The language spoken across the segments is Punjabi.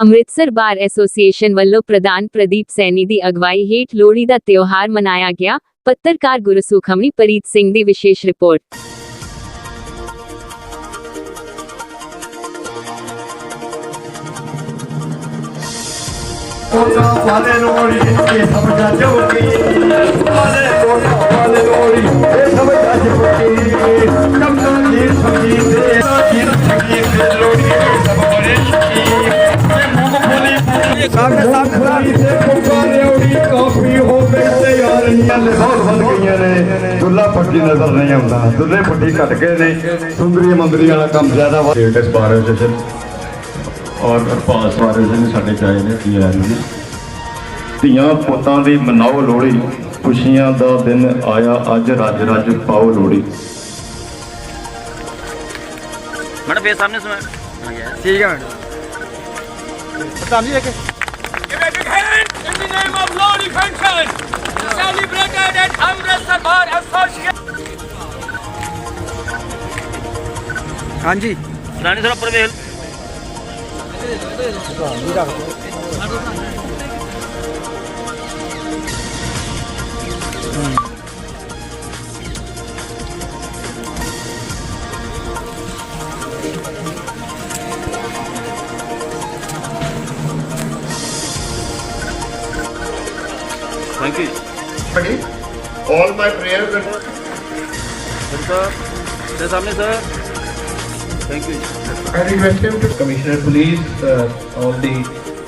ਅੰਮ੍ਰਿਤਸਰ ਬਾਰ ਐਸੋਸੀਏਸ਼ਨ ਵੱਲੋਂ ਪ੍ਰਧਾਨ ਪ੍ਰਦੀਪ ਸੈਣੀ ਦੀ ਅਗਵਾਈ ਹੇਠ ਲੋਹੜੀ ਦਾ ਤਿਉਹਾਰ ਮਨਾਇਆ ਗਿਆ ਪੱਤਰਕਾਰ ਗੁਰਸੁਖਮਣੀ ਪ੍ਰੀਤ ਸਿੰਘ ਦੀ ਵਿਸ਼ੇਸ਼ ਰਿਪੋਰਟ ਕੋਟਾ ਵਾਲੇ ਲੋੜੀ ਇਹ ਸਭ ਜੱਜ ਪੱਟੀ ਨਜ਼ਰ ਨਹੀਂ ਆਉਂਦਾ। ਦੁੱਲੇ ਪੱਟੀ ਘਟ ਗਏ ਨੇ। ਸੁੰਦਰੀ ਮੰਦਰੀ ਵਾਲਾ ਕੰਮ ਜ਼ਿਆਦਾ ਵਾ। ਸਟੇਟਸ ਬਾਰ ਐਸੋਸੀਏਸ਼ਨ ਔਰ ਪਾਸ ਬਾਰ ਐਸੋਸੀਏਸ਼ਨ ਸਾਡੇ ਚਾਹੇ ਨੇ ਕੀ ਆਇਆ ਨੇ। ਧੀਆਂ ਪੁੱਤਾਂ ਦੀ ਮਨਾਓ ਲੋਹੜੀ ਖੁਸ਼ੀਆਂ ਦਾ ਦਿਨ ਆਇਆ ਅੱਜ ਰੱਜ ਰੱਜ ਪਾਓ ਲੋਹੜੀ। ਮੈਡਮ ਫੇਰ ਸਾਹਮਣੇ ਸੁਣਾ। ਠੀਕ ਹੈ ਮੈਡਮ। ਪ੍ਰਧਾਨ ਜੀ ਇੱਕ Give a big hand in the name of ਹਾਂਜੀ ਰਾਣੀ ਸਰ ਉੱਪਰ ਵੇਖ thank you all my prayers and sir ਤੇ ਸਾਹਮਣੇ sir thank you I request him to Commissioner Police, uh, all the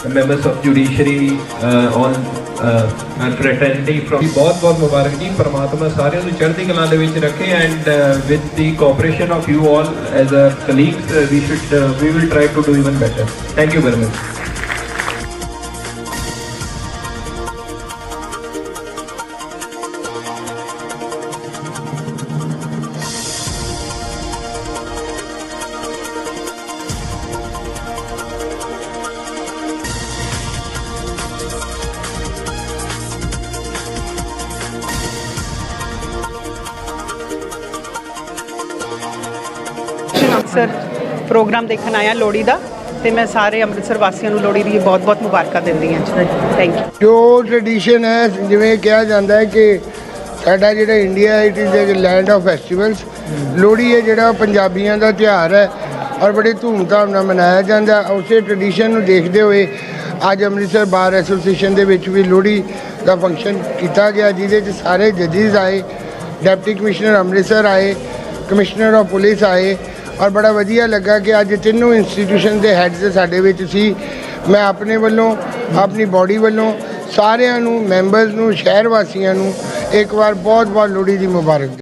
members of judiciary, uh, on uh, and fraternity ਬਹੁਤ ਬਹੁਤ ਮੁਬਾਰਕ ਜੀ ਪਰਮਾਤਮਾ ਸਾਰਿਆਂ ਨੂੰ ਚੜ੍ਹਦੀ ਕਲਾ ਦੇ ਵਿੱਚ ਰੱਖੇ and with the cooperation of you all as a colleagues we should we will try to do even better thank you very much Amritsar programme ਦੇਖਣ ਆਇਆ ਲੋਹੜੀ ਦਾ ਤੇ ਮੈਂ ਸਾਰੇ ਅੰਮ੍ਰਿਤਸਰ ਵਾਸੀਆਂ ਨੂੰ ਲੋਹੜੀ ਦੀ ਬਹੁਤ-ਬਹੁਤ ਮੁਬਾਰਕਾਂ ਦਿੰਦੀ ਹਾਂ ਥੈਂਕ ਯੂ ਜੋ ਟ੍ਰੈਡੀਸ਼ਨ ਹੈ, ਜਿਵੇਂ ਕਿਹਾ ਜਾਂਦਾ ਹੈ ਕਿ ਸਾਡਾ ਜਿਹੜਾ India it is a land of festivals Lohri ਹੈ ਜਿਹੜਾ ਪੰਜਾਬੀਆਂ ਦਾ ਤਿਉਹਾਰ ਹੈ ਔਰ ਬੜੇ ਧੂਮਧਾਮ ਨਾਲ ਮਨਾਇਆ ਜਾਂਦਾ ਉਸੇ ਟ੍ਰੈਡੀਸ਼ਨ ਨੂੰ ਦੇਖਦੇ ਹੋਏ ਅੱਜ ਅੰਮ੍ਰਿਤਸਰ ਬਾਰ ਐਸੋਸੀਏਸ਼ਨ ਦੇ ਵਿੱਚ ਵੀ ਲੋਹੜੀ ਦਾ ਫੰਕਸ਼ਨ ਕੀਤਾ ਗਿਆ, ਜਿਹਦੇ 'ਚ ਸਾਰੇ ਜੱਜਿਸ ਆਏ ਡਿਪਟੀ ਕਮਿਸ਼ਨਰ ਅੰਮ੍ਰਿਤਸਰ ਆਏ ਕਮਿਸ਼ਨਰ ਆਫ ਪੁਲਿਸ ਆਏ ਔਰ ਬੜਾ ਵਧੀਆ ਲੱਗਾ ਕਿ ਅੱਜ ਤਿੰਨੋਂ ਇੰਸਟੀਟਿਊਸ਼ਨ ਦੇ ਹੈਡਸ ਸਾਡੇ ਵਿੱਚ ਸੀ। ਮੈਂ ਆਪਣੇ ਵੱਲੋਂ, ਆਪਣੀ ਬਾਡੀ ਵੱਲੋਂ ਸਾਰਿਆਂ ਨੂੰ ਮੈਂਬਰਸ ਨੂੰ ਸ਼ਹਿਰ ਵਾਸੀਆਂ ਨੂੰ ਇੱਕ ਵਾਰ ਬਹੁਤ ਬਹੁਤ ਲੋਹੜੀ ਦੀ ਮੁਬਾਰਕ